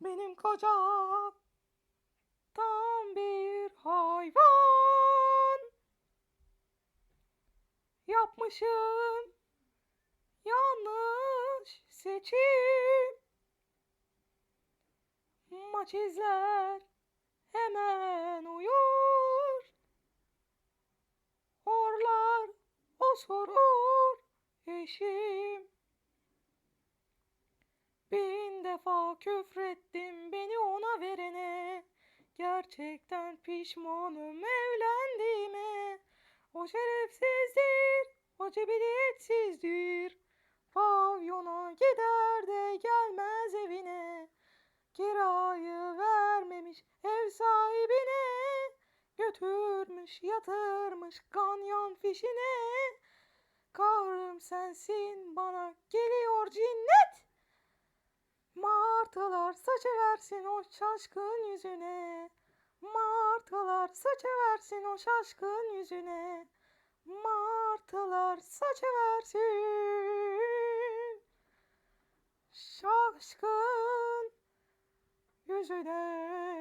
Benim koca tam bir hayvan. Yapmışım yanlış seçim. Maç izler hemen uyur. Horlar o sorur eşim. Defa küfrettim beni ona verene. Gerçekten pişmanım evlendiğime. O şerefsizdir, o cibiliyetsizdir. Pavyona gider de gelmez evine. Kirayı vermemiş ev sahibine. Götürmüş yatırmış ganyan fişine. Kahrım sensin bana geliyor cinnet. Saçıversin o şaşkın yüzüne. Martılar saçıversin o şaşkın yüzüne. Martılar saçıversin şaşkın yüzüne.